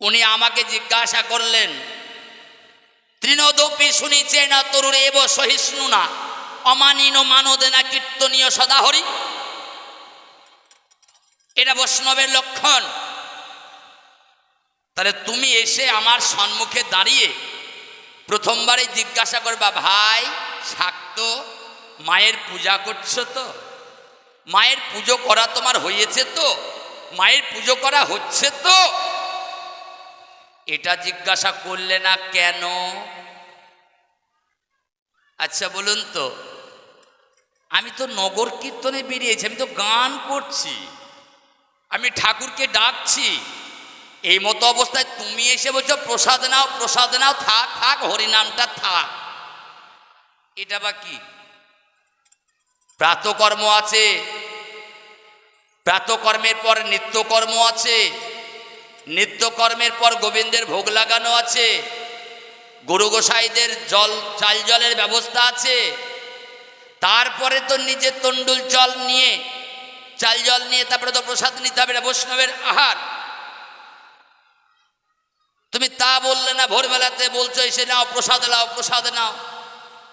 উনি আমাকে জিজ্ঞাসা করলেন, তৃণদপি শুনিছে না তরুর এব সহিষ্ণু না? অমানিন মানদে না কীর্তনীয় সদাহরি? এটা বৈষ্ণবের লক্ষণ। তাহলে তুমি এসে আমার সম্মুখে দাঁড়িয়ে প্রথমবারে জিজ্ঞাসা করবা, ভাই, শাক্ত, মায়ের পূজা করছ তো? মায়ের পুজো করা তোমার হয়েছে তো? মায়ের পুজো করা হচ্ছে তো? এটা জিজ্ঞাসা করলে না কেন? আচ্ছা বলুন তো। আমি তো নগর কীর্তনে বেরিয়েছি, আমি তো গান করছি। আমি ঠাকুরকে ডাকছি। এই মতো অবস্থায় তুমি এসে বলছো, প্রসাদ নাও প্রসাদ নাও, থাক থাক, হরিনামটা থাক। এটা বা কি? প্রাতকর্ম আছে। প্রাতকর্মের পর নিত্যকর্ম আছে। নিত্যকর্মের পর গোবিন্দের ভোগ লাগানো আছে। গুরু গোসাইদের জল, চাল জলের ব্যবস্থা আছে। তারপরে তো নিজের তন্ডুল জল নিয়ে, চাল জল নিয়ে তারপরে তো প্রসাদ নিতে হবে, এটা বৈষ্ণবের আহার। তুমি তা বললে না, ভোরবেলাতে বলছো, এসে নাও, প্রসাদ নাও প্রসাদ নাও।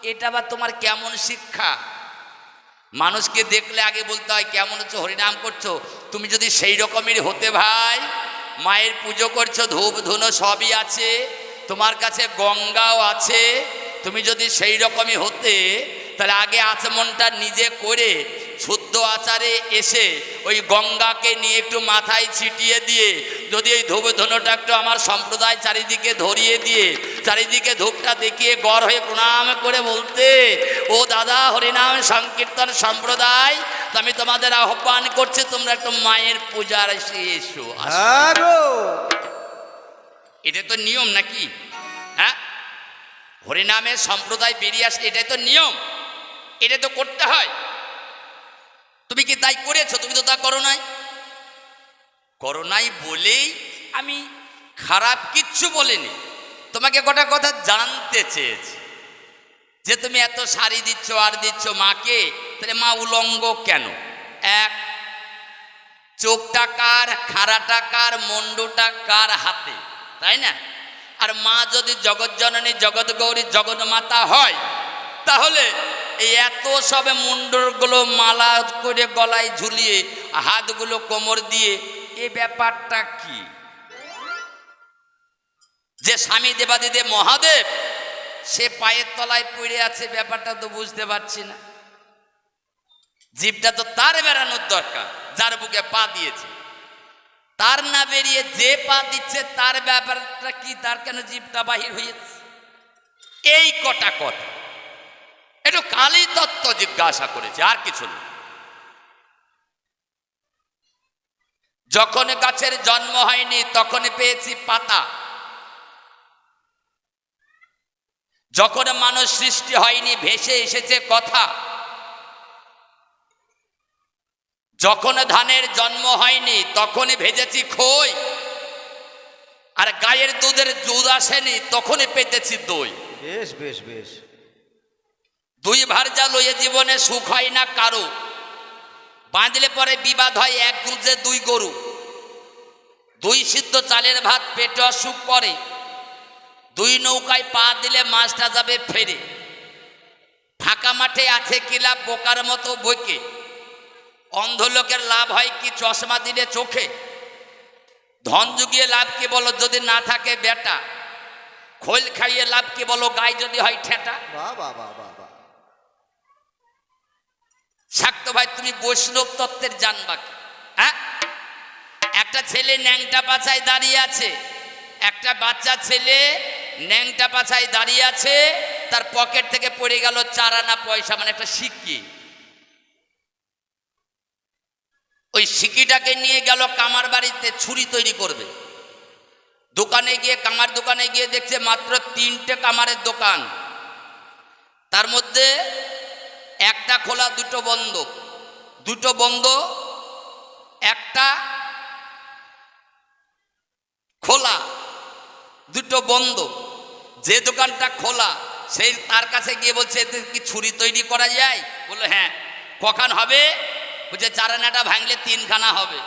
এটা বা তোমার কেমন শিক্ষা? মানুষকে দেখলে আগে বলতে হয়, কেমন হচ্ছে, হরিনাম করছ? তুমি যদি সেই রকমেরই হতে ভাই মায়ের পুজো করছ, ধূপ ধুনো সবই আছে, তোমার কাছে গঙ্গাও আছে, তুমি যদি সেই রকমই হতে, তাহলে আগে আচমনটা নিজে করে শুদ্ধ আচারে এসে ওই গঙ্গাকে নিয়ে একটু মাথায় ছিটিয়ে দিয়ে, যদি এই ধূপ ধুনোটা একটু আমার সম্প্রদায় চারিদিকে ধরিয়ে দিয়ে, চারিদিকে ধূপটা দেখিয়ে গড় হয়ে প্রণাম করে বলতে, ও দাদা, হরিনাম, সংকীর্তন সম্প্রদায় তো আমি তোমাদের আহ্বান করছি তোমরা একটু মায়ের পূজার এসে এসো আসো। এটা তো নিয়ম নাকি? হ্যাঁ? হরিনামের সম্প্রদায় বেরিয়ে আসলে এটাই তো নিয়ম। এটা তো করতে হয়। তুমি কি তাই করেছ? তুমি তো তা করো নাই। করো নাই বলেই আমি খারাপ কিচ্ছু বলিনি। তোমাকে গোটা কথা জানতে চেয়েছি। যে তুমি এত শাড়ি দিচ্ছ, আর দিচ্ছ মাকে, তাহলে মা উলঙ্গ কেন? এক, চোখটা কার, খাড়াটা কার মন্ডুটা কার হাতে? তাই না? আর মা যদি জগৎ জগৎজননী জগৎ গৌরী জগন্মাতা হয়, তাহলে এই এত সবে মুন্ডগুলো মালা করে গলায় ঝুলিয়ে, হাতগুলো কোমর দিয়ে, এ ব্যাপারটা কি? যে স্বামী দেবাদিদেব মহাদেব সে পায়ের তলায় পড়ে আছে, ব্যাপারটা তো বুঝতে পারছি না। জীবটা তো তার বেড়ানোর দরকার, যার বুকে পা দিয়েছে। তার না বেরিয়ে যে পা দিচ্ছে, তার ব্যাপারটা কি, তার কেন জীবটা বাহির হয়েছে? এই কটা কথা। একটু কালী তত্ত্ব জিজ্ঞাসা করেছে, আর কিছু না। যখন গাছের জন্ম হয়নি, তখন পেয়েছি পাতা। যখন মানুষ সৃষ্টি হয়নি ভেসে এসেছে কথা। যখন ধানের জন্ম হয়নি তখনই ভেজেছি খই। আর গায়ের দুধের দুধ আসেনি তখনই পেতেছি দই। বেশ বেশ বেশ। দুই ভারজা লইয়ে জীবনে সুখ হয় না কারও। বাঁধলে পরে বিবাদ হয় এক দুধে দুই গরু। দুই সিদ্ধ চালের ভাত পেটে অসুখ করে দুই নৌকায় পা দিলে মাছটা যাবে ফেরে। ফাঁকা মাঠে আছে কি লাভ বোকার মতো বইকে। অন্ধ লোকের লাভ হয় কি চশমা দিলে চোখে? ধন যুগিয়ে লাভ কি বলো যদি না থাকে বেটা? খোল খাইয়ে লাভ কি বলো গায়ে যদি হয় ঠেটা? শাক্ত ভাই তুমি বৈষ্ণব তত্ত্বের জানবা কি? হ্যাঁ? একটা ছেলে ন্যাংটা পাছায় দাঁড়িয়ে আছে একটা বাচ্চা ছেলে ন্যাংটা পাছায় দাঁড়িয়ে আছে, তার পকেট থেকে পড়ে গেল চার আনা পয়সা মানে একটা সিক্কি। ওই সিকিটাকে নিয়ে গেল কামার বাড়িতে, ছুরি তৈরি করবে। দোকানে গিয়ে, কামার দোকানে গিয়ে দেখছে মাত্র তিনটে কামারের দোকান। তার মধ্যে একটা খোলা, দুটো বন্ধ। দুটো বন্ধ, একটা খোলা, দুটো বন্ধ। যে দোকানটা খোলা সেই তার কাছে গিয়ে বলছে, এতে কি ছুরি তৈরি করা যায়? বলল হ্যাঁ। কখন হবে? বলছে চারানাটা ভাঙলে তিনখানা হবে।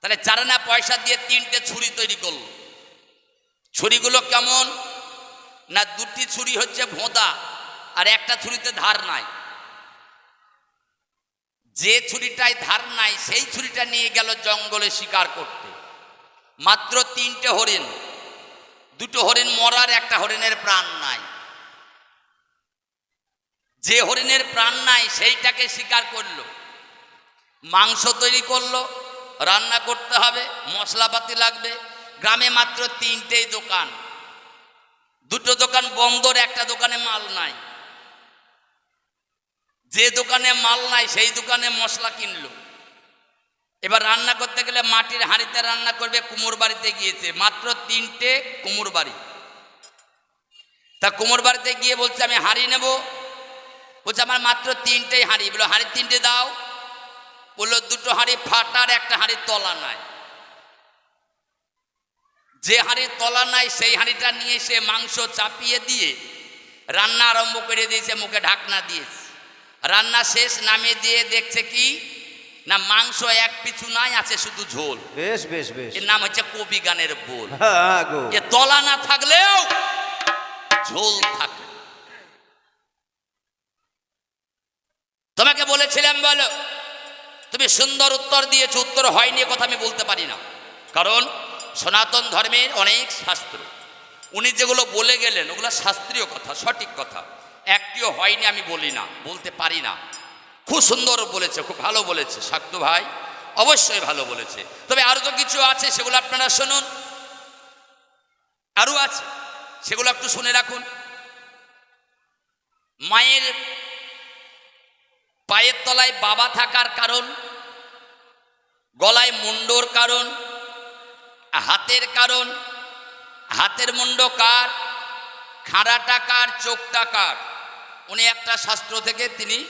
তাহলে চারানা পয়সা দিয়ে তিনটে ছুরি তৈরি করল। ছুরিগুলো কেমন? না, দুটি ছুরি হচ্ছে ভোঁদা, আর একটা ছুরিতে ধার নাই। যে ছুরিটায় ধার নাই, সেই ছুরিটা নিয়ে গেল জঙ্গলে শিকার করতে। মাত্র তিনটে হরিণ। দুটো হরিণ মরার, একটা হরিণের প্রাণ নাই। যে হরিণের প্রাণ নাই, সেইটাকে শিকার করল। মাংস তৈরি করল, রান্না করতে হবে, মশলাপাতি লাগবে। গ্রামে মাত্র তিনটেই দোকান। দুটো দোকান বন্দর একটা দোকানে মাল নাই। যে দোকানে মাল নাই, সেই দোকানে মশলা কিনলো। এবার রান্না করতে গেলে মাটির হাঁড়িতে রান্না করবে, কুমোর বাড়িতে গিয়েছে। মাত্র তিনটে কুমোর বাড়ি। তা কুমোর বাড়িতে গিয়ে বলছে, আমি হাঁড়ি নেব। বলছে, আমার মাত্র তিনটেই হাঁড়ি। বলো হাঁড়ি তিনটে দাও। বলল, দুটো হাঁড়ি ফাটার একটা হাঁড়ির তলা নাই। যে হাঁড়ির তলা নাই, সেই হাঁড়িটা নিয়ে সে মাংস চাপিয়ে দিয়ে রান্না আরম্ভ করে দিয়েছে, মুখে ঢাকনা দিয়েছে। রান্না শেষ, নামিয়ে দিয়ে দেখছে কি? না মাংস এক পিছু নাই আছে শুধু ঝোল। বেশ বেশ বেশ। এর নাম হচ্ছে কবি গানের বোল। এ তলা না থাকলেও ঝোল থাকে। তোমাকে বলেছিলাম বলো তুমি সুন্দর উত্তর দিয়েছ উত্তর হয়নি কথা আমি বলতে পারি না। কারণ সনাতন ধর্মের অনেক শাস্ত্র। উনি যেগুলো বলে গেলেন ওগুলো শাস্ত্রীয় কথা সঠিক কথা। একটিও হয়নি আমি বলি না বলতে পারি না। খুব সুন্দর বলেছে, খুব ভালো বলেছে শাক্ত ভাই। অবশ্যই ভালো বলেছে। তবে আরও তো কিছু আছে সেগুলো আপনারা শুনুন। আরও আছে, সেগুলো একটু শুনে রাখুন। মায়ের পায়ের তলায় বাবা থাকার কারণ, গলায় মুন্ডর কারণ, হাতের কারণ, হাতের মুন্ড কার, খাড়াটা কার, চোখটা কার? উনি একটা শাস্ত্র থেকে তিনি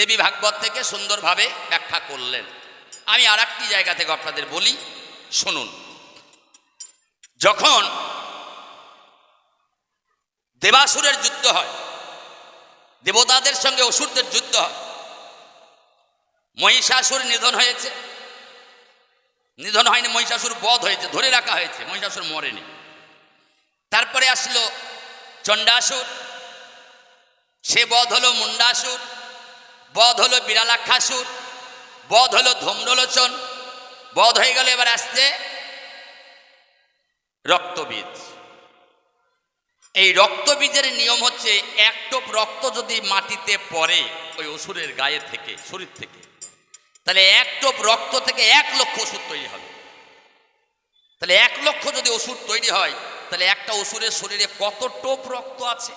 দেবী ভাগবত থেকে সুন্দরভাবে ব্যাখ্যা করলেন। আমি আর একটি জায়গা থেকে আপনাদের বলি, শুনুন। যখন দেবাসুরের যুদ্ধ হয়, দেবতাদের সঙ্গে অসুরদের যুদ্ধ হয়, মহিষাসুর নিধন হয়েছে। নিধন হয়নি, মহিষাসুর বধ হয়েছে, ধরে রাখা হয়েছে, মহিষাসুর মরেনি। তারপরে আসলো চণ্ডাসুর, সে বধ হলো মুন্ডাসুর বধ হলো বিড়ালাক্ষাসুর বধ হলো ধূম্রলোচন, বধ হয়ে গেল এবার আসছে রক্তবীজ। এই রক্তবীজের নিয়ম হচ্ছে এক টোপ রক্ত যদি মাটিতে পড়ে ওই অসুরের গায়ে থেকে, শরীর থেকে, তাহলে এক টোপ রক্ত থেকে এক লক্ষ ওষুধ তৈরি হবে। তাহলে এক লক্ষ যদি ওষুধ তৈরি হয়, তাহলে একটা অসুরের শরীরে কত টোপ রক্ত আছে,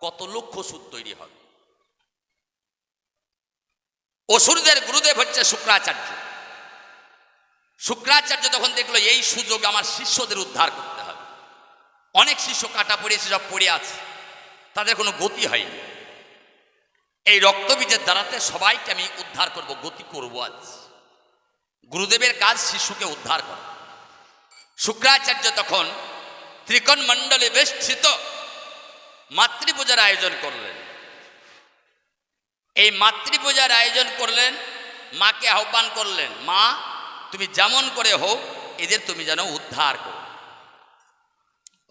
কত লক্ষ ওষুধ তৈরি হবে। অসুরদের গুরুদেব হচ্ছে শুক্রাচার্য। শুক্রাচার্য তখন দেখল, এই সুযোগ আমার শিষ্যদের উদ্ধার করতে হবে। অনেক শিষ্য কাটা পড়িয়েছে সব পড়ে আছে। তাদের কোনো গতি হয়নি। এই রক্তবীজের দ্বারাতে সবাইকে আমি উদ্ধার করব, গতি করব আজ। গুরুদেবের কাজ শিশুকে উদ্ধার করা। শুক্রাচার্য তখন ত্রিকোণ মণ্ডলে বেষ্টিত মাতৃপূজার আয়োজন করলেন। এই মাতৃপূজার আয়োজন করলেন, মাকে আহ্বান করলেন, মা, তুমি যেমন করে হোক, এদের তুমি যেন উদ্ধার করো।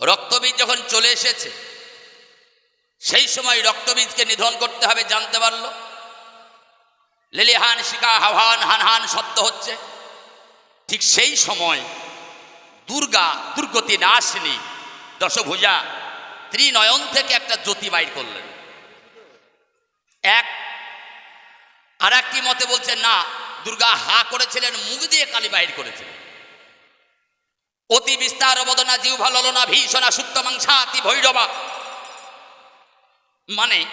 রক্তবীজ যখন চলে এসেছে, সেই সময় রক্তবীজকে নিধন করতে হবে জানতে পারল। লেলিহান শিকা হাওয়ান হানহান শব্দ হচ্ছে। ঠিক সেই সময় দুর্গা, দুর্গতি নাশিনী, দশভুজা ত্রিনয়ন থেকে একটা জ্যোতি বাইর করলেন। এক আর একটি মতে বলছে, না, দুর্গা হা করেছিলেন, মুখ দিয়ে কালী বাহির করেছিলেন। অতি বিস্তার বদনা জিউ ভালো না ভীষণা সুক্ত মাংসাতি ভৈরবা। মানে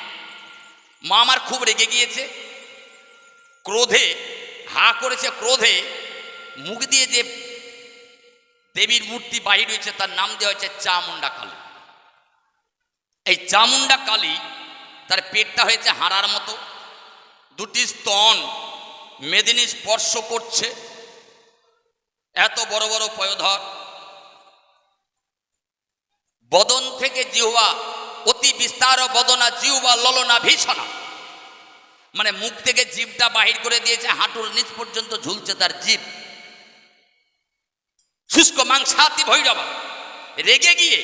মা আমার খুব রেগে গিয়েছে। ক্রোধে, হা করেছে ক্রোধে, মুখ দিয়ে যে দেবীর মূর্তি বাহির হয়েছে, তার নাম দেওয়া হয়েছে চামুন্ডা কালী। এই চামুন্ডা কালী তার পেটটা হয়েছে হাড়ার মতো। দুটি স্তন মেদিনী স্পর্শ করছে। এত বড় বড় পয়োধর। বদন থেকে জিহ্বা, অতি বিস্তার বদনা, জিহ্বা, ললনা, ভীষণা। মানে মুখ থেকে জীবটা বাহির করে দিয়েছে, হাঁটুর নিচ পর্যন্ত ঝুলছে তার জীব শুষ্ক মাংসাতি ভৈরবা, রেগে গিয়ে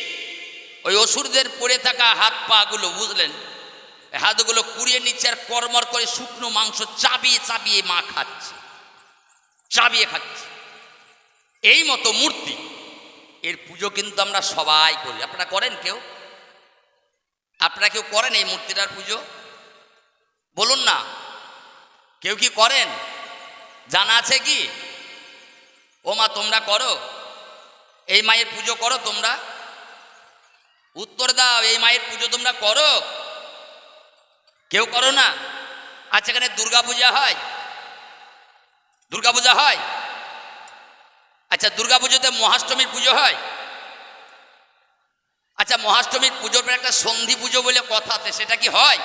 ওই অসুরদের পড়ে থাকা হাত পাগুলো বুঝলেন হাতগুলো কুড়িয়ে নিচ্ছে আর কর্মর করে শুকনো মাংস চাবিয়ে চাবিয়ে মা খাচ্ছে। চাবিয়ে খাচ্ছে। এই মতো মূর্তি, এর পুজো কিন্তু আমরা সবাই করি। আপনারা করেন কেউ? আপনারা কেউ করেন এই মূর্তিটার পুজো? বলুন না। কেউ কি করেন? জানা আছে কি? ও মা, তোমরা করো। এই মায়ের পুজো করো তোমরা। উত্তর দাও, এই মায়ের পুজো তোমরা করো। কেউ করো না। আচ্ছা এখানে দুর্গা পূজা হয়। দুর্গা পূজা হয়? আচ্ছা দুর্গা পুজোতে মহাষ্টমীর পুজো হয়? আচ্ছা মহাষ্টমীর পুজোর পর একটা সন্ধি পুজো বলে কথা আছে, সেটা কি হয়?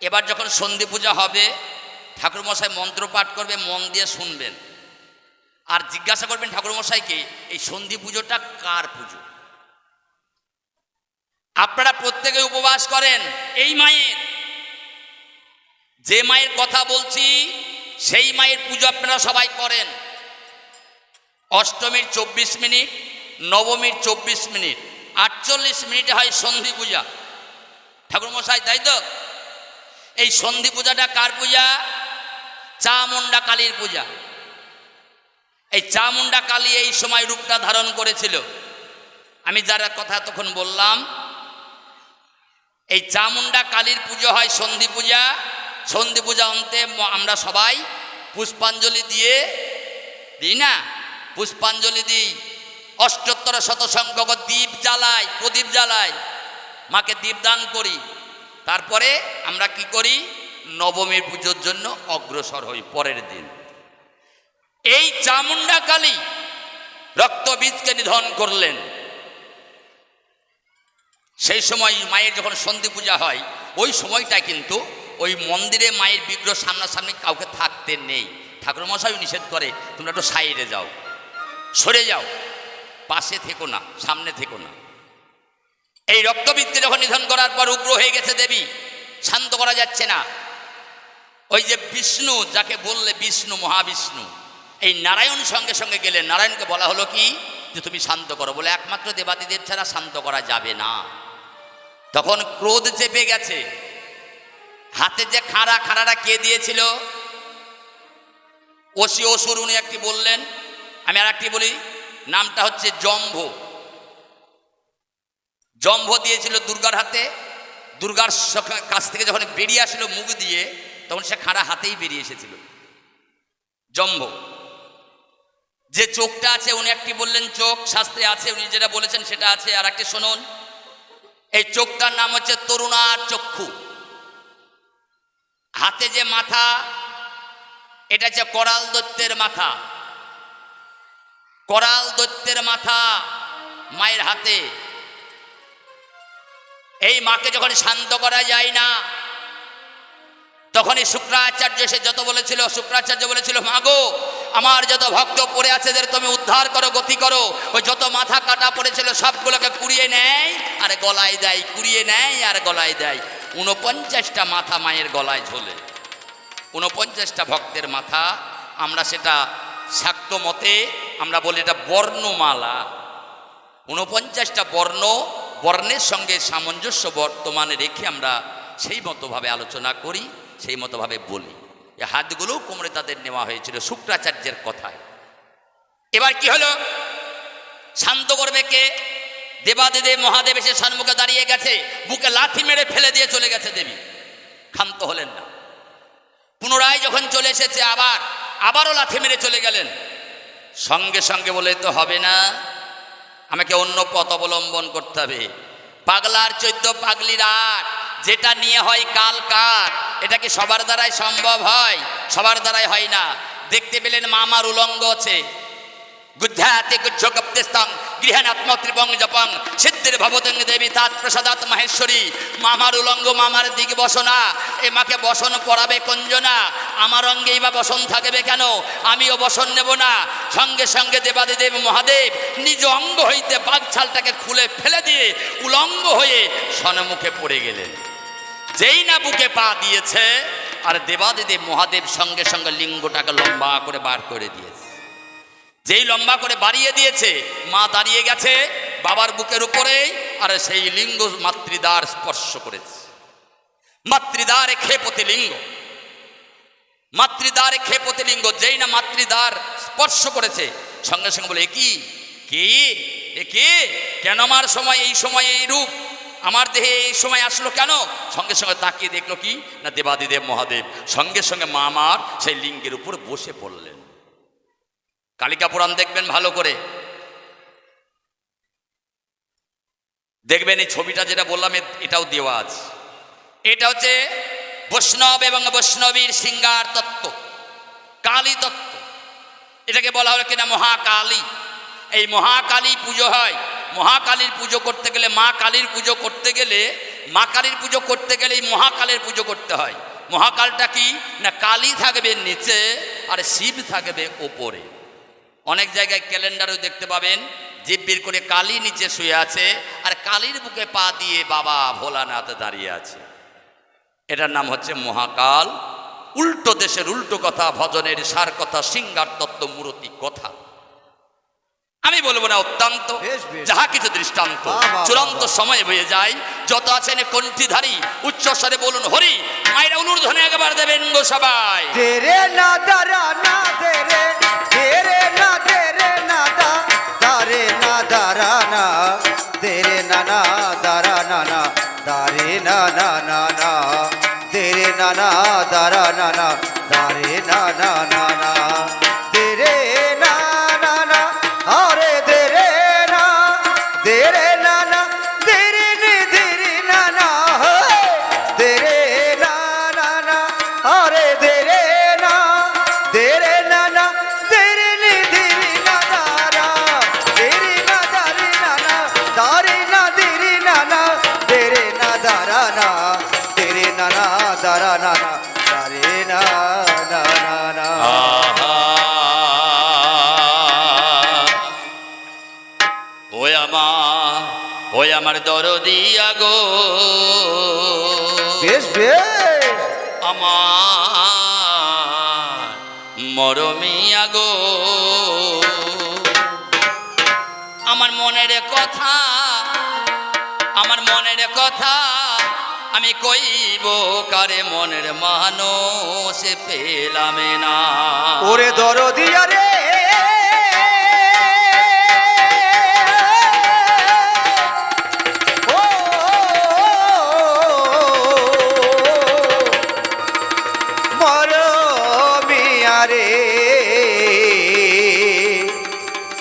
এবার যখন সন্ধি পূজা হবে, ঠাকুরমশাই মন্ত্র পাঠ করবে, মন দিয়ে শুনবেন। আর জিজ্ঞাসা করবেন ঠাকুরমশাইকে এই সন্ধি পুজোটা কার পুজো? আপনারা প্রত্যেকে উপবাস করেন, এই মায়ের। যে মায়ের কথা বলছি, সেই মায়ের পুজো আপনারা সবাই করেন। অষ্টমীর চব্বিশ মিনিট, নবমীর চব্বিশ মিনিট, আটচল্লিশ মিনিটে হয় সন্ধি পূজা। ঠাকুরমশাই, তাই তো? এই সন্ধি পূজাটা কার পূজা? চামুন্ডা কালীর পূজা। এই চামুন্ডা কালী এই সময় রূপটা ধারণ করেছিল। আমি যারা কথা তখন বললাম, এই চামুন্ডা কালীর পুজো হয় সন্ধি পূজা সন্ধি পূজা অন্তে আমরা সবাই পুষ্পাঞ্জলি দিয়ে দিই না? পুষ্পাঞ্জলি দিই। অষ্টোত্তর শত সংখ্যক দ্বীপ জ্বালাই, প্রদীপ জ্বালাই, মাকে দীপদান করি। তারপরে আমরা কি করি? নবমীর পুজোর জন্য অগ্রসর হই পরের দিন। এই চামুন্ডা কালী রক্তবীজকে নিধন করলেন। সেই সময় মায়ের যখন সন্ধি পূজা হয়, ওই সময়টা কিন্তু ওই মন্দিরে মায়ের বিগ্রহ সামনাসামনি কাউকে থাকতে নেই। ঠাকুরমশাই নিষেধ করে, তোমরা একটু সাইডে যাও, সরে যাও, পাশে থেকো না, সামনে থেকো না। এই রক্তবৃত্তি যখন নিধন করার পর উগ্র হয়ে গেছে দেবী, শান্ত করা যাচ্ছে না। ওই যে বিষ্ণু, যাকে বললে বিষ্ণু, মহাবিষ্ণু, এই নারায়ণ সঙ্গে সঙ্গে গেলে, নারায়ণকে বলা হলো কি? যে তুমি শান্ত করো, বলে একমাত্র দেবাদিদেব ছাড়া শান্ত করা যাবে না। তখন ক্রোধ চেপে গেছে। হাতে যে খাড়া, খাড়াটা কে দিয়েছিল? ওসি অসুর, উনি একটি বললেন, আমি আর একটি বলি, নামটা হচ্ছে জম্ভ। জম্ভ দিয়েছিল দুর্গার হাতে, দুর্গার কাছ থেকে যখন বেরিয়ে আসলো মুখ দিয়ে, তখন সে খাড়া হাতেই বেরিয়ে এসেছিল। জম্ভ। যে চোখটা আছে, উনি একটি বললেন, চোখ শাস্ত্রে আছে, উনি যেটা বলেছেন সেটা আছে। আর একটি শুনুন। এই চোখটার নাম হচ্ছে তরুণার চক্ষু। হাতে যে মাথা, এটা হচ্ছে করাল দত্তের মাথা। করাল দত্তের মাথা মায়ের হাতে। এই মাকে যখন শান্ত করা যায় না, তখনই শুক্রাচার্য এসে যত বলেছিল, শুক্রাচার্য বলেছিল মাগো আমার যত ভক্ত পড়ে আছে এদের তুমি উদ্ধার করো, গতি করো। ওই যত মাথা কাটা পড়েছিল, সবগুলোকে কুড়িয়ে নেয় আর গলায় দেয়, কুড়িয়ে নেয় আর গলায় দেয়। উনপঞ্চাশটা মাথা মায়ের গলায় ঝোলে। উনপঞ্চাশটা ভক্তের মাথা, আমরা সেটা শাক্ত মতে আমরা বলি এটা বর্ণমালা। উনপঞ্চাশটা বর্ণ, বর্ণের সঙ্গে সামঞ্জস্য বর্তমানে রেখে আমরা সেই মতোভাবে আলোচনা করি, সেই মতোভাবে বলি। এই হাতগুলো কোমরে তাদের নেওয়া হয়েছিল শুক্রাচার্যের কথায়। এবার কি হলো? শান্ত করবে কে? দেবাদিদেব মহাদেব এসে সম্মুখে দাঁড়িয়ে গেছে, বুকে লাথি মেরে ফেলে দিয়ে চলে গেছে দেবী। ক্ষান্ত হলেন না। পুনরায় যখন চলে এসেছে আবার, আবারও লাথি মেরে চলে গেলেন। সঙ্গে সঙ্গে বলে তো হবে না। আমাকে অন্য পথ অবলম্বন করতে হবে। পাগলার চৈদ্য পাগলির আট, যেটা নিয়ে হয় কাল কাট এটা কি সবার দ্বারাই সম্ভব হয়? সবার দ্বারাই হয় না। দেখতে পেলেন মামার উলঙ্গ আছে। গুজ্জ গপ্তেস্তং গৃহানাত্ম ত্রিপং জপং সিদ্ধির ভবতং দেবী তাৎ প্রসাদাত মাহেশ্বরী মামার উলঙ্গ মামার দিক বসনা এ মাকে বসন পড়াবে কঞ্জনা আমার অঙ্গেই বা বসন থাকবে কেন আমিও বসন নেব না সঙ্গে সঙ্গে দেবাদিদেব মহাদেব নিজ অঙ্গ হইতে বাঘ ছালটাকে খুলে ফেলে দিয়ে উলঙ্গ হয়ে সনমুখে পড়ে গেলেন যেই না বুকে পা দিয়েছে আর দেবাদিদেব মহাদেব সঙ্গে সঙ্গে লিঙ্গটাকে লম্বা করে বার করে দিয়েছে যেই লম্বা করে বাড়িয়ে দিয়েছে, মা দাঁড়িয়ে গেছে বাবার বুকের উপরেই, আর সেই লিঙ্গ মাতৃদার স্পর্শ করেছে। মাতৃদ্বারে খেপতি লিঙ্গ। মাতৃদ্বারে খেপতি লিঙ্গ, যেই না মাতৃদার স্পর্শ করেছে, সঙ্গে সঙ্গে বলে, "এ কি? কে? এ কে? কেন আমার সময় এই সময় এই রূপ? আমার দেহে এই সময় আসলো কেন? সঙ্গে সঙ্গে তাকিয়ে দেখল কি? না দেবাদিদেব মহাদেব। সঙ্গে সঙ্গে মা আমার সেই লিঙ্গের উপর বসে পড়লেন। কালিকা পুরাণ দেখবেন ভালো করে। দেখবেন এই ছবিটা যেটা বললাম এটাও দেওয়া আছে। এটা হচ্ছে বৈষ্ণব এবং বৈষ্ণবীর সিঙ্গার তত্ত্ব, কালী তত্ত্ব। এটাকে বলা হলো কিনা মহাকালী। এই মহাকালী পুজো হয়। মহাকালীর পুজো করতে গেলে, মা কালীর পুজো করতে গেলে, মা কালীর পুজো করতে গেলে এই মহাকালের পুজো করতে হয়। মহাকালটা কি? না কালী থাকবে নিচে আর শিব থাকবে ওপরে। অনেক জায়গায় ক্যালেন্ডারও দেখতে পাবেন জিব্বির করে কালী নিচে শুয়ে আছে আর কালীর বুকে পা দিয়ে বাবা ভোলানাথ দাঁড়িয়ে আছে। এটার নাম হচ্ছে মহাকাল। উল্টো দেশের উল্টো কথা ভজনের সার কথা সিঙ্গার তত্ত্ব মূরতি কথা। আমি বলব না অত্যন্ত। যাহা কিছু দৃষ্টান্ত। চূড়ান্ত সময় হয়ে যায় যত আছেন কণ্ঠিধারী উচ্চস্বরে বলুন হরি মায়েরা অনুর্ধনে একবার দেবেন গো সবাই। না না তেরে না না দারা না না দারে না না না না তেরে না না দারা না তেরে না না দারা না না দারে না না। না না আহা। ওই আমার ওই আমার দরদিয়া গো বেশ বেশ। আমার মরমিয়া গো আমার মনের কথা আমার মনের কথা। আমি কইব কারে মনের মানুষ পেলামে না ওরে দরদিয়া রে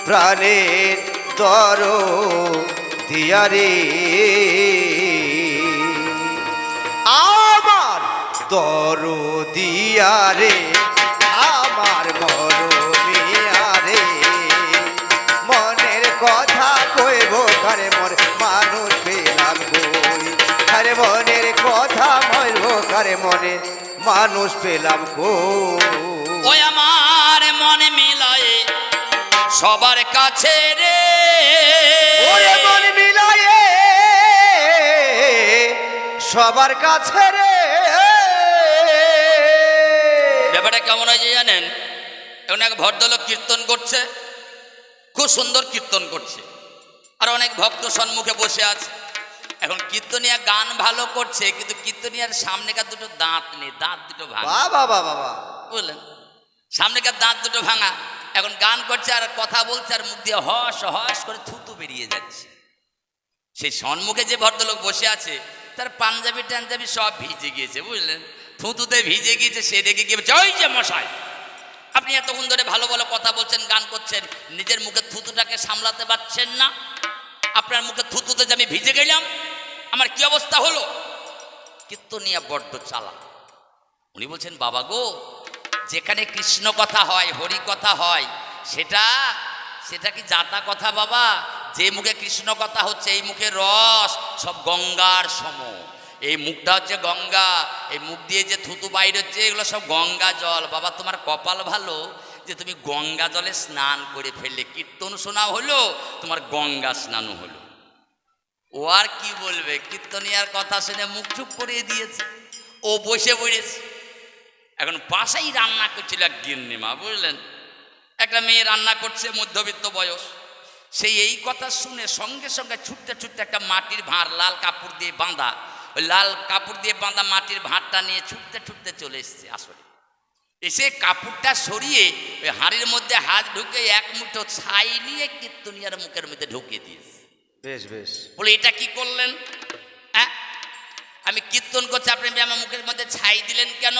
প্রাণের দর দিয়া রে আমার দর দিয়া রে আমার মরমিয়া রে মনের কথা কইব ঘরে মর মানুষ পেলাম কই? আরে মনের কথা মরব ঘরে মনে মানুষ পেলাম কই? আমার মনে মিলায়ে সবার কাছে রে। ওরে মন মিলায়ে সবার কাছে রে। কেমন হয়েছে জানেন এখন এক ভদ্রলোক কীর্তন করছে খুব সুন্দর কীর্তন করছে। আর অনেক ভক্ত সম্মুখে বসে আছে। এখন কীর্তনিয়া গান ভালো করছে কিন্তু কীর্তনিয়ার সামনেকার দুটো দাঁত নেই দাঁত দুটো ভাঙা। বাবা বাবা বুঝলেন? সামনেকার দাঁত দুটো ভাঙা। এখন গান করছে আর কথা বলছে আর মুখ দিয়ে হস হস করে থুতু বেরিয়ে যাচ্ছে। সেই সম্মুখে যে ভদ্রলোক বসে আছে তার পাঞ্জাবি টাঞ্জাবি সব ভিজে গিয়েছে বুঝলেন? থুতুতে ভিজে গিয়েছে, সে দেখে গিয়ে ওই যে মশাই, আপনি এতক্ষণ ধরে ভালো ভালো কথা বলছেন, গান করছেন, নিজের মুখে থুতুটাকে সামলাতে পারছেন না। আপনার মুখে থুতুতে যে আমি ভিজে গেলাম, আমার কি অবস্থা হলো? কীর্তনিয়া বড্ড চালা উনি বলছেন, বাবা গো, যেখানে কৃষ্ণ কথা হয়, হরি কথা হয়, সেটা সেটা কি জাতা কথা বাবা? যে মুখে কৃষ্ণ কথা হচ্ছে, এই মুখে রস, সব গঙ্গার সম এই মুখটা হচ্ছে গঙ্গা, এই মুখ দিয়ে যে থুতু বাইর হচ্ছে, এগুলো সব গঙ্গা জল। বাবা, তোমার কপাল ভালো যে তুমি গঙ্গা জলে স্নান করে ফেললে। কীর্তন শোনা হলো, তোমার গঙ্গা স্নানও হলো। ও আর কি বলবে? কীর্তনিয়ার কথা শুনে মুখ চুপ করিয়ে দিয়েছে। ও বসে পড়েছে। এখন বাসাই রান্না করছিল এক গিন্নিমা, বুঝলেন? একটা মেয়ে রান্না করছে, মধ্যবিত্ত বয়স। সেই এই কথা শুনে সঙ্গে সঙ্গে ছুটতে ছুটতে একটা মাটির ভাঁড় লাল কাপড় দিয়ে বাঁধা ওই লাল কাপড় দিয়ে বাঁধা মাটির ভাঁড়টা নিয়ে ছুটতে ছুটতে চলে এসছে আসলে এসে কাপড়টা সরিয়ে ওই হাঁড়ির মধ্যে হাত ঢুকে এক মুঠো ছাই নিয়ে কীর্তনিয়ার মুখের মধ্যে ঢুকিয়ে দিয়েছে। বেশ বেশ। বলে এটা কি করলেন? হ্যাঁ আমি কীর্তন করছি আপনি আমার মুখের মধ্যে ছাই দিলেন কেন?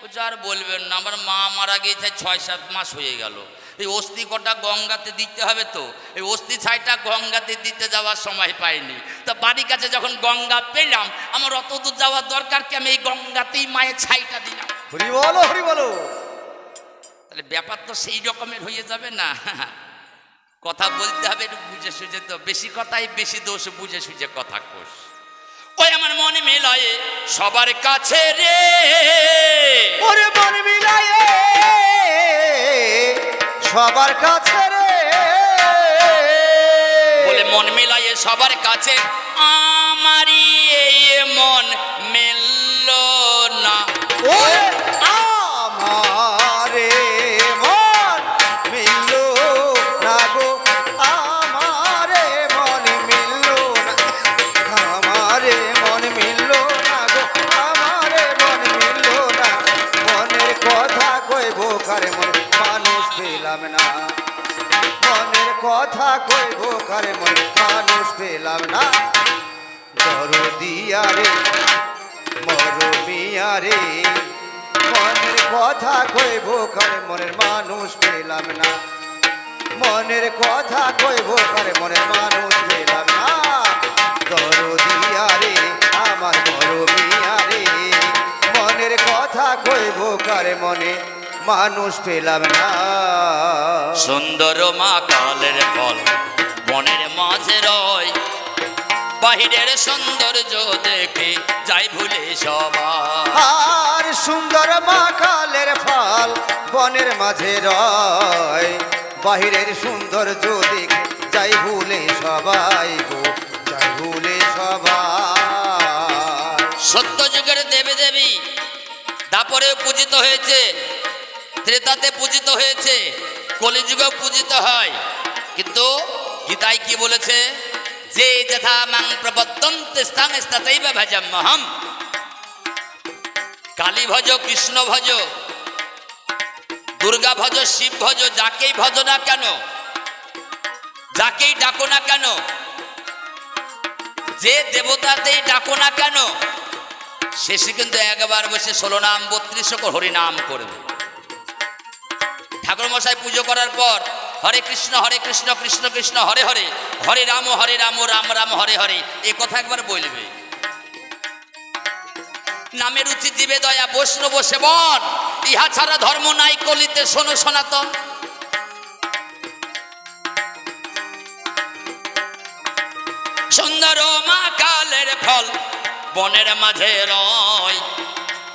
বলছে আর বলবেন না আমার মা মারা গিয়েছে ছয় সাত মাস হয়ে গেল। এই অস্থি কটা গঙ্গাতে দিতে হবে তো? এই অস্থি ছাইটা গঙ্গাতে দিতে যাওয়ার সময় পাইনি। তা বাড়ির কাছে যখন গঙ্গা পেলাম আমার অত দূর যাওয়ার দরকার কি? আমি এই গঙ্গাতেই মায়ের ছাইটা দিলাম। হরি বলো হরি বলো। তাহলে ব্যাপার তো সেই রকমের হয়ে যাবে না। কথা বলতে হবে একটু বুঝে সুঝে তো। বেশি কথাই বেশি দোষ বুঝে সুঝে কথা কোষ ওই আমার মনে মেলায় সবার কাছে রে। ওরে মন মিলায়ে। সবার কাছে রে। বলে মন মেলায় সবার কাছে। আমারই এই মন মেলল না। ওরে আমারে মন মিলল না গো। আমারে মন মিলল না। আমারে মন মিলল না গো। আমারে মন মিলল না। মনের কথা কইব কারে মন? পেলাম না। মনের কথা কইব কারে মন? মানুষ পেলাম না। দরদিয়া রে মরমিয়া রে মনের কথা কইব কারে মনের মানুষ পেলাম না। মনের কথা কইব কারে মনের মানুষ পেলাম না। দরদিয়া রে আমার মরমিয়া রে মনের কথা কইব কারে মনে? মানুষ পেলাম না। সুন্দর মা কালের ফল বনের মাঝে রয়। বাহিরের সৌন্দর্য দেখে যাই ভুলে সবাই। সুন্দর মা কালের ফল বনের মাঝে রয়। বাহিরের সৌন্দর্য দেখে যাই ভুলে সবাই গো যাই ভুলে সবাই। সত্য যুগের দেবী দেবী তারপরে পূজিত হয়েছে ত্রেতাতে পূজিত হয়েছে, কলিযুগেও পূজিত হয়। কিন্তু গীতায় কি বলেছে? যে যথা মাং প্রবর্তন্তে স্থান স্থাতেইব ভজম মহম। কালী ভজ, কৃষ্ণ ভজ, দুর্গা ভজ, শিব ভজ, যাকেই ভজ না কেন, যাকেই ডাকো না কেন, যে দেবতাতেই ডাকো না কেন, শেষে কিন্তু একবার বসে ষোলো নাম, বত্রিশ হরিনাম করবে। ঠাকুর মশাই পুজো করার পর হরে কৃষ্ণ হরে কৃষ্ণ কৃষ্ণ কৃষ্ণ, হরে হরে হরে রাম হরে রাম রাম রাম, হরে হরে, এ কথা একবার বলবে। নামের উচিত জীবে দয়া বৈষ্ণব সেবন, ইহা ছাড়া ধর্ম নাই কলিতে, শোনো সনাতন। সুন্দর মা কালের ফল, বনের মাঝে রয়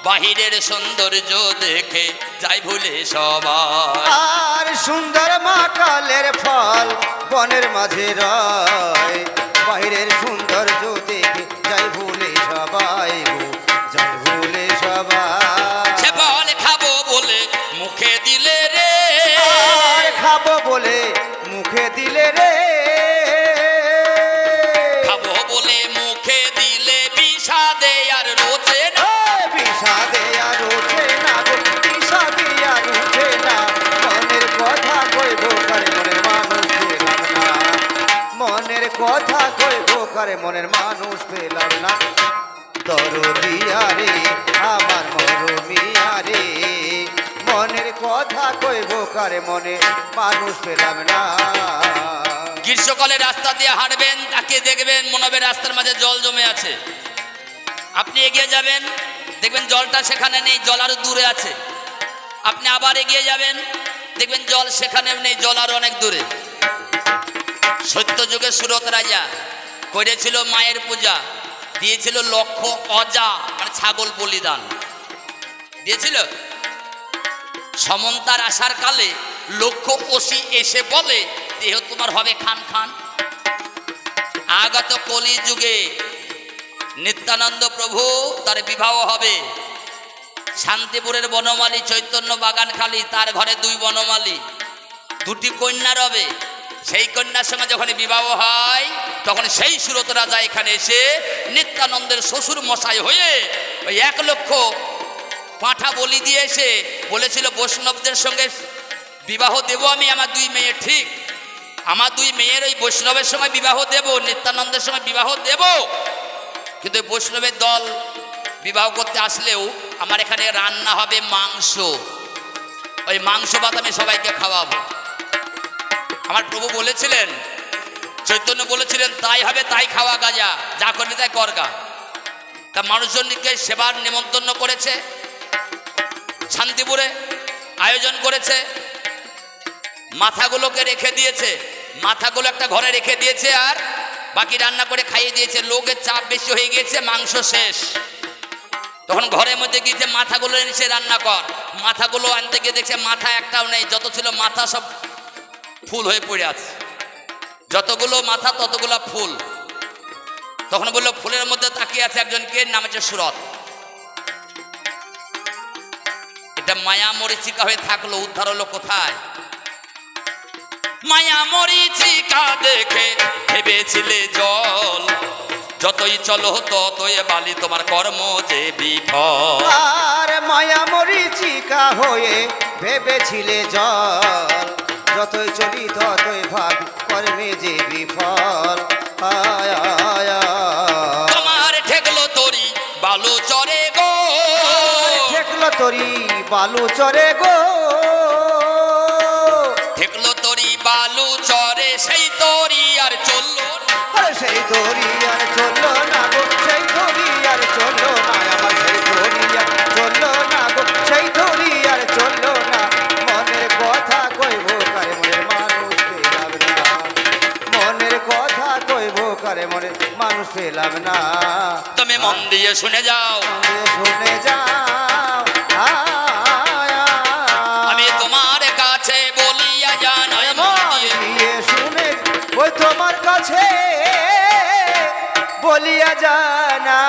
বাহিরের সৌন্দর্য দেখে যাই ভুলে সবাই। আর সুন্দর মাকালের ফল বনের মাঝে রায়। বাহিরের সৌন্দর্য দেখে কারে মনের মানুষ পেলাম না। দরদিয়া রে আমার মরমিয়া রে মনের কথা কইব কারে মনে মানুষ পেলাম না। গ্রীষ্মকালে রাস্তা দিয়ে হাঁটবেন, তাকে দেখবেন, মনে হবে রাস্তার মাঝে জল জমে আছে। আপনি এগিয়ে যাবেন, দেখবেন জলটা সেখানে নেই, জল আরও দূরে আছে। আপনি আবার এগিয়ে যাবেন, দেখবেন জল সেখানে নেই, জল আরও অনেক দূরে। সত্য যুগে সুরত রাজা করেছিল মায়ের পূজা, দিয়েছিল লক্ষ অজা মানে ছাগল বলিদান। দিয়েছিল? সমন্তার আসার কালে লক্ষ ওসি এসে বলে, দেহ তোমার হবে খান খান। আগত কলি যুগে নিত্যানন্দ প্রভু তার বিবাহ হবে। শান্তিপুরের বনমালী চৈতন্য বাগান খালি তার ঘরে দুই বনমালী, দুটি কন্যা রবে। সেই কন্যার সঙ্গে যখন বিবাহ হয় তখন সেই সুরত রাজা এখানে এসে নিত্যানন্দের শ্বশুর মশাই হয়ে ওই এক লক্ষ পাঁঠা বলি দিয়ে এসে বলেছিল, বৈষ্ণবদের সঙ্গে বিবাহ দেব আমি, আমার দুই মেয়ে ঠিক। আমার দুই মেয়ের ওই বৈষ্ণবের সময় বিবাহ দেব, নিত্যানন্দের সময় বিবাহ দেব। কিন্তু বৈষ্ণবের দল বিবাহ করতে আসলেও আমার এখানে রান্না হবে মাংস। ওই মাংস ভাত আমি সবাইকে খাওয়াবো। আমার প্রভু বলেছিলেন চৈতন্য বলেছিলেন, তাই হবে, তাই খাওয়া গাজা। যা করবি, তাই করগা তা মানুষজনকে সেবার নিমন্ত্রণ করেছে, শান্তিপুরে আয়োজন করেছে, মাথাগুলোকে রেখে দিয়েছে, মাথাগুলো একটা ঘরে রেখে দিয়েছে আর বাকি রান্না করে খাইয়ে দিয়েছে। লোকের চাপ বেশি হয়ে গিয়েছে, মাংস শেষ। তখন ঘরের মধ্যে গিয়েছে মাথাগুলো এসে রান্না কর। মাথাগুলো আনতে গিয়ে দেখছে, মাথা একটাও নেই, যত ছিল মাথা সব ফুল হয়ে পড়ে আছে। যতগুলো মাথা, ততগুলো ফুল। তখন বলল, ফুলের মধ্যে তাকিয়ে আছে একজন কে? নাম হচ্ছে সুরত। এটা মায়া মরিচিকা হয়ে থাকল, উদ্ধার হলো কোথায়? মায়া মরিচিকা দেখে ভেবেছিলে জল, যতই চলো ততই বালি তোমার কর্ম যে বিফল। আর মায়া মরিচিকা হয়ে ভেবেছিলে জল। যতই চলি ততই ভাব কর্মে যে বিফল। আয়, আয়। তোমার ঠেকলো তরি বালু চরে গো। ঠেকলো তরি বালু চরে গো। ঠেকলো তরি বালু চরে সেই তরি আর চলল সেই তরি আর চলল না। তুমি মন দিয়ে শুনে যাও। শুনে যাও। আমি তোমার কাছে বলিয়া জানাই মন দিয়ে। শুনে ওই তোমার কাছে বলিয়া জানা